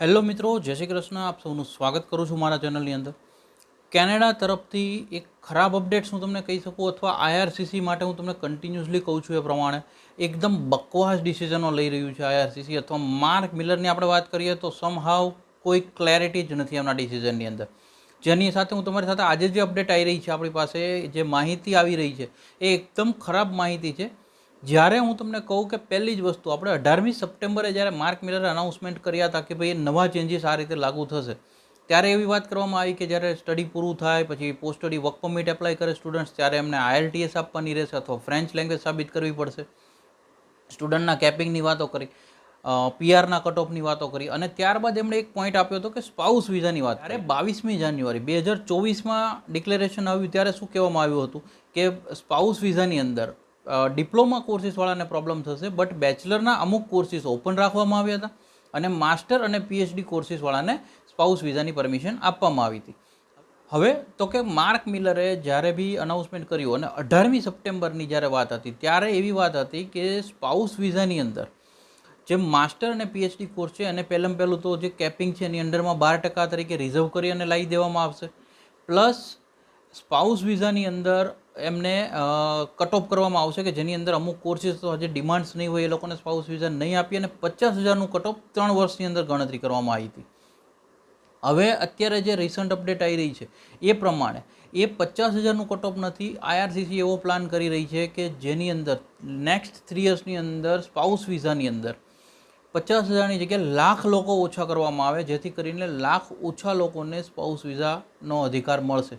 Hello મિત્રો, જય શ્રી કૃષ્ણ. આપ સૌનું સ્વાગત કરું છું મારા ચેનલની અંદર. કેનેડા તરફથી એક ખરાબ અપડેટ્સ હું તમને કહી શકું અથવા આઈઆરસીસી માટે હું તમને કન્ટિન્યુઅસલી કહું છું એ પ્રમાણે. એકદમ બકવાસ ડિસિઝનો લઈ રહ્યું છે આઈઆરસીસી અથવા માર્ક મિલરની આપણે વાત કરીએ તો સમહાવ કોઈ ક્લેરિટી જ નથી એમના ડિસિઝનની અંદર. જેની સાથે હું તમારી સાથે આજે જે અપડેટ આવી રહી છે આપણી પાસે, જે માહિતી આવી રહી છે, એ એકદમ ખરાબ માહિતી છે. જ્યારે હું તમને કહું કે પહેલી જ વસ્તુ, આપણે અઢારમી સપ્ટેમ્બરે જ્યારે માર્ક મિલરે અનાઉન્સમેન્ટ કર્યા હતા કે ભાઈ નવા ચેન્જીસ આ રીતે લાગુ થશે, ત્યારે એવી વાત કરવામાં આવી કે જ્યારે સ્ટડી પૂરું થાય, પછી post study work permit apply કરે સ્ટુડન્ટ્સ ત્યારે એમને આઈએલટીએસ આપવાની રહેશે અથવા ફ્રેન્ચ લેંગ્વેજ સાબિત કરવી પડશે. સ્ટુડન્ટના કેપિંગની વાતો કરી પીઆરના કટ ઓફની વાતો કરી અને ત્યારબાદ એમણે એક પોઈન્ટ આપ્યો હતો કે સ્પાઉસ વિઝાની વાત અરે બાવીસમી જાન્યુઆરી બે હજાર ચોવીસમાં ડિક્લેરેશન આવ્યું, ત્યારે શું કહેવામાં આવ્યું હતું કે સ્પાઉસ વિઝાની અંદર ડિપ્લોમા કોર્સિસવાળાને પ્રોબ્લેમ થશે બટ બેચલરના અમુક કોર્સિસ ઓપન રાખવામાં આવ્યા હતા અને માસ્ટર અને પીએચડી કોર્સિસવાળાને સ્પાઉસ વિઝાની પરમિશન આપવામાં આવી હતી. હવે તો કે માર્ક મિલરે જ્યારે બી અનાઉન્સમેન્ટ કર્યું અને અઢારમી સપ્ટેમ્બરની જ્યારે વાત હતી, ત્યારે એવી વાત હતી કે સ્પાઉસ વિઝાની અંદર જે માસ્ટર અને પીએચડી કોર્સ છે અને પહેલાં પહેલું તો જે કેપિંગ છે, એની અંડરમાં બાર ટકા તરીકે રિઝર્વ કરી અને લાવી દેવામાં આવશે. પ્લસ સ્પાઉસ વિઝાની અંદર એમને કટ ઓફ કરવામાં આવશે કે જેની અંદર અમુક કોર્સિસ તો હજી ડિમાન્ડ્સ નહીં હોય એ લોકોને સ્પાઉસ વિઝા નહીં આપી અને પચાસ હજારનું કટ ઓફ ત્રણ વર્ષની અંદર ગણતરી કરવામાં આવી હતી. હવે અત્યારે જે રિસન્ટ અપડેટ આવી રહી છે, એ પ્રમાણે એ પચાસ હજારનું કટ ઓફ નથી આઈઆરસીસી એવો પ્લાન કરી રહી છે કે જેની અંદર નેક્સ્ટ થ્રી યર્સની અંદર સ્પાઉસ વિઝાની અંદર પચાસ હજારની જગ્યાએ લાખ લોકો ઓછા કરવામાં આવે, જેથી કરીને લાખ ઓછા લોકોને સ્પાઉસ વિઝાનો અધિકાર મળશે.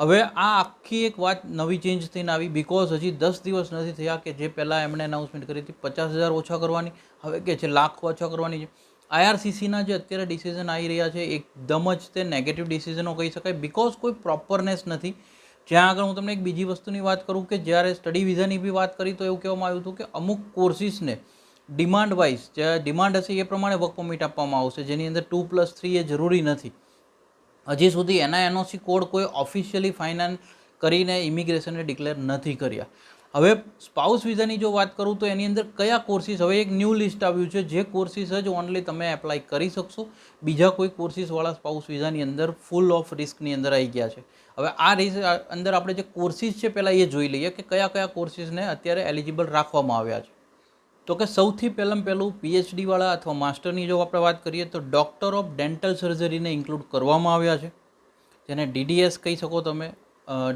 હવે આ આખી એક વાત નવી ચેન્જ થઈને આવી બિકોઝ હજી દસ દિવસ નથી થયા કે જે પહેલાં એમણે એનાઉન્સમેન્ટ કરી હતી પચાસ હજાર ઓછા કરવાની, હવે કે છે લાખ ઓછા કરવાની છે. આઈઆરસીસીના જે અત્યારે ડિસિઝન આવી રહ્યા છે, એકદમ જ તે નેગેટિવ ડિસિઝનો કહી શકાય બિકોઝ કોઈ પ્રોપરનેસ નથી. જ્યાં આગળ હું તમને એક બીજી વસ્તુની વાત કરું કે જ્યારે સ્ટડી વિઝાની બી વાત કરી તો એવું કહેવામાં આવ્યું હતું કે અમુક કોર્સિસને ડિમાન્ડ વાઇઝ જે ડિમાન્ડ હશે એ પ્રમાણે વર્ક પરમિટ આપવામાં આવશે, જેની અંદર ટુ પ્લસ થ્રી એ જરૂરી નથી. હજી સુધી એના એનઓસી કોડ કોઈ ઓફિશિયલી ફાઇનાન્સ કરીને ઇમિગ્રેશને ડિક્લેર નથી કર્યા. હવે સ્પાઉસ વિઝાની જો વાત કરું તો એની અંદર કયા કોર્સિસ હવે એક ન્યૂ લિસ્ટ આવ્યું છે, જે કોર્સિસ જ ઓનલી તમે એપ્લાય કરી શકશો. બીજા કોઈ કોર્સિસવાળા સ્પાઉસ વિઝાની અંદર ફૂલ ઓફ રિસ્કની અંદર આવી ગયા છે. હવે આ રિસ્ક અંદર આપણે જે કોર્સિસ છે, પહેલાં એ જોઈ લઈએ કે કયા કયા કોર્સિસને અત્યારે એલિજિબલ રાખવામાં આવ્યા છે. તો કે સૌથી પહેલાં પહેલું પીએચડીવાળા અથવા માસ્ટરની જો આપણે વાત કરીએ તો ડૉક્ટર ઓફ ડેન્ટલ સર્જરીને ઇન્ક્લુડ કરવામાં આવ્યા છે. જેને ડીડીએસ કહી શકો તમે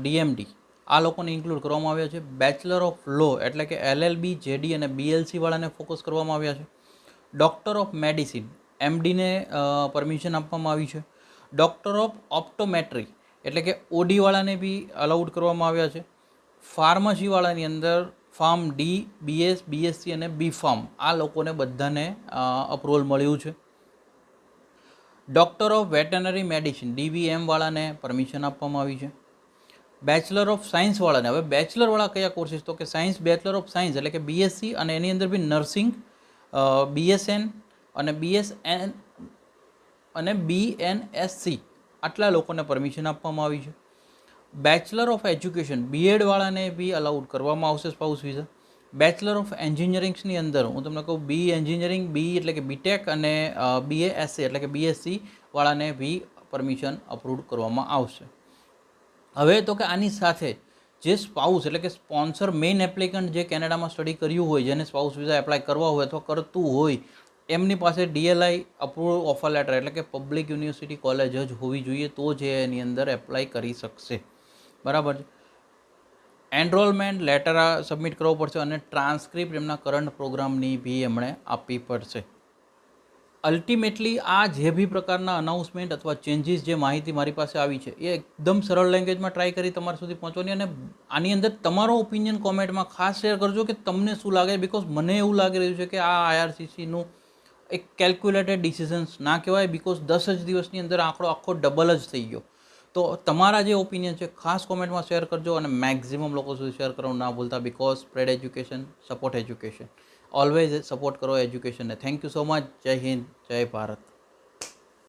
ડીએમડી આ લોકોને ઇન્ક્લુડ કરવામાં આવ્યા છે. બેચલર ઓફ લો એટલે કે એલએલબી જેડી અને બીએલસીવાળાને ફોકસ કરવામાં આવ્યા છે. ડૉક્ટર ઓફ મેડિસિન એમડીને પરમિશન આપવામાં આવી છે. ડૉક્ટર ઓફ ઓપ્ટોમેટ્રી એટલે કે ઓડીવાળાને બી અલાઉડ કરવામાં આવ્યા છે. ફાર્મસીવાળાની અંદર ફાર્મ ડી, બીએસ, બીએસસી અને બી ફાર્મ આ લોકોને બધાને અપ્રુવલ મળ્યું છે. ડૉક્ટર ઓફ વેટનરી મેડિસિન ડીવીએમવાળાને પરમિશન આપવામાં આવી છે. બેચલર ઓફ સાયન્સવાળાને હવે બેચલરવાળા કયા કોર્સિસ તો કે સાયન્સ બેચલર ઓફ સાયન્સ એટલે કે બીએસસી અને એની અંદર બી નર્સિંગ બીએસએન અને બીએસએન અને બીએનએસસી આટલા લોકોને પરમિશન આપવામાં આવી છે. બેચલર ઓફ એજ્યુકેશન બીએડવાળાને બી અલાઉડ કરવામાં આવશે સ્પાઉસ વિઝા બેચલર ઓફ એન્જિનિયરિંગ્સની અંદર હું તમને કહું બી એન્જિનિયરિંગ બી એટલે કે બીટેક અને બીએ એસસી એટલે કે બીએસસી વાળાને બી પરમિશન અપ્રૂવ કરવામાં આવશે. હવે તો કે આની સાથે જે સ્પાઉસ એટલે કે સ્પોન્સર મેઇન એપ્લિકન્ટ જે કેનેડામાં સ્ટડી કર્યું હોય, જેને સ્પાઉસ વિઝા એપ્લાય કરવા હોય અથવા કરતું હોય, એમની પાસે ડીએલઆઈ અપ્રુવલ ઓફર લેટર એટલે કે પબ્લિક યુનિવર્સિટી કોલેજ જ હોવી જોઈએ તો જે એની અંદર એપ્લાય કરી શકશે. બરાબર છે. એનરોલમેન્ટ લેટર સબમિટ કરવો પડશે અને ટ્રાન્સક્રિપ્ટ એમના કરંટ પ્રોગ્રામની બી એમણે આપવી પડશે. અલ્ટિમેટલી આ જે બી પ્રકારના અનાઉન્સમેન્ટ અથવા ચેન્જીસ જે માહિતી મારી પાસે આવી છે, એ એકદમ સરળ લેંગ્વેજમાં ટ્રાય કરી તમારા સુધી પહોંચવાની અને આની અંદર તમારો ઓપિનિયન કોમેન્ટમાં ખાસ શેર કરજો કે તમને શું લાગે બિકોઝ મને એવું લાગી રહ્યું છે કે આ આઈઆરસીસીનું એક કેલ્ક્યુલેટેડ ડિસિઝન્સ ના કહેવાય બિકોઝ દસ જ દિવસની અંદર આંકડો આખો ડબલ જ થઈ ગયો. તો તમારા જે ઓપિનિયન છે, ખાસ કોમેન્ટમાં શેર કરજો અને મેક્ઝિમમ લોકો સુધી શેર કરવાનું ના ભૂલતા because spread education support education always support કરો એજ્યુકેશનને thank you so much Jai Hind Jai Bharat